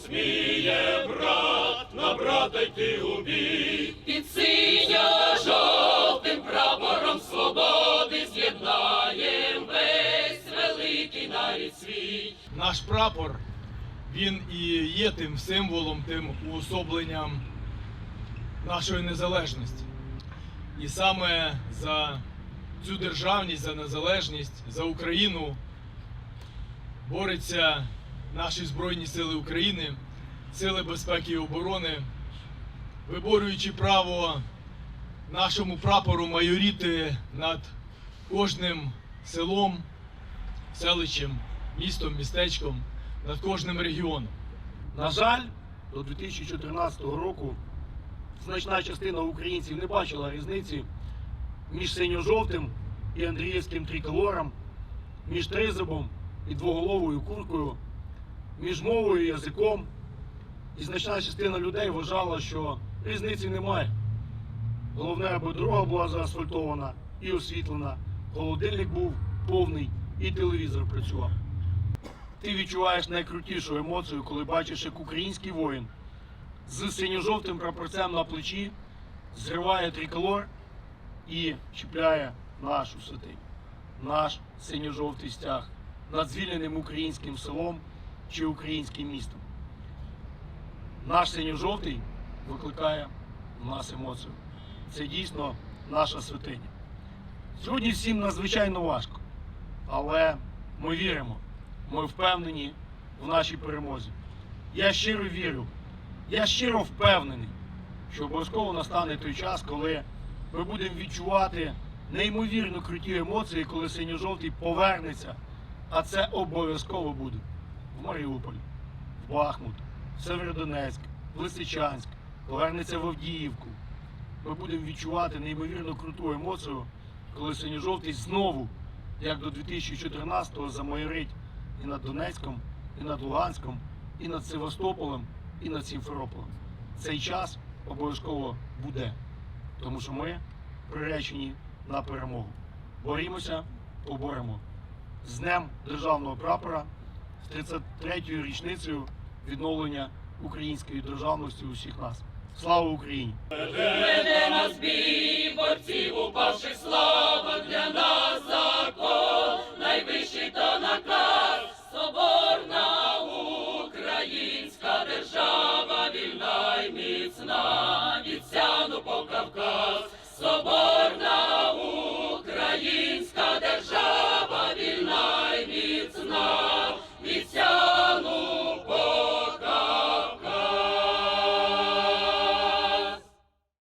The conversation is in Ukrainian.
сміє брат на брата йти у бій. Під синьо-жовтим прапором свободи з'єднаєм весь великий нарід свій. Наш прапор він і є тим символом, тим уособленням нашої незалежності. І саме за цю державність, за незалежність, за Україну борються наші Збройні Сили України, Сили безпеки і оборони, виборюючи право нашому прапору майоріти над кожним селом, селищем, містом, містечком, над кожним регіоном. На жаль, до 2014 року значна частина українців не бачила різниці між синьо-жовтим і Андріївським триколором, між тризубом і двоголовою куркою, між мовою і язиком. І значна частина людей вважала, що різниці немає. Головне, аби дорога була заасфальтована і освітлена, холодильник був повний і телевізор працював. Ти відчуваєш найкрутішу емоцію, коли бачиш, як український воїн з синьо-жовтим прапорцем на плечі зриває триколор і чіпляє нашу святиню, наш синьо-жовтий стяг над звільненим українським селом чи українським містом. Наш синьо-жовтий викликає в нас емоцію. Це дійсно наша святиня. Сьогодні всім надзвичайно важко, але ми віримо, ми впевнені в нашій перемозі. Я щиро вірю, я щиро впевнений, що обов'язково настане той час, коли ми будемо відчувати неймовірно круті емоції, коли синьо-жовтий повернеться. А це обов'язково буде в Маріуполь, в Бахмут, в Северодонецьк, в Лисичанськ, повернеться в Авдіївку. Ми будемо відчувати неймовірно круту емоцію, коли синьо-жовтий знову, як до 2014-го, замайорить і над Донецьком, і над Луганськом, і над Севастополем, і над Сімферополем. Цей час обов'язково буде, тому що ми приречені на перемогу. Борімося, поборемо. З Днем Державного прапора, з 33-ю річницею відновлення української державності усіх нас. Слава Україні! Веде нас упавших слава для нас закон, найвищий то наказ, соборна українська держава, вільна й міцна, від Сяну по Кавказ, соборна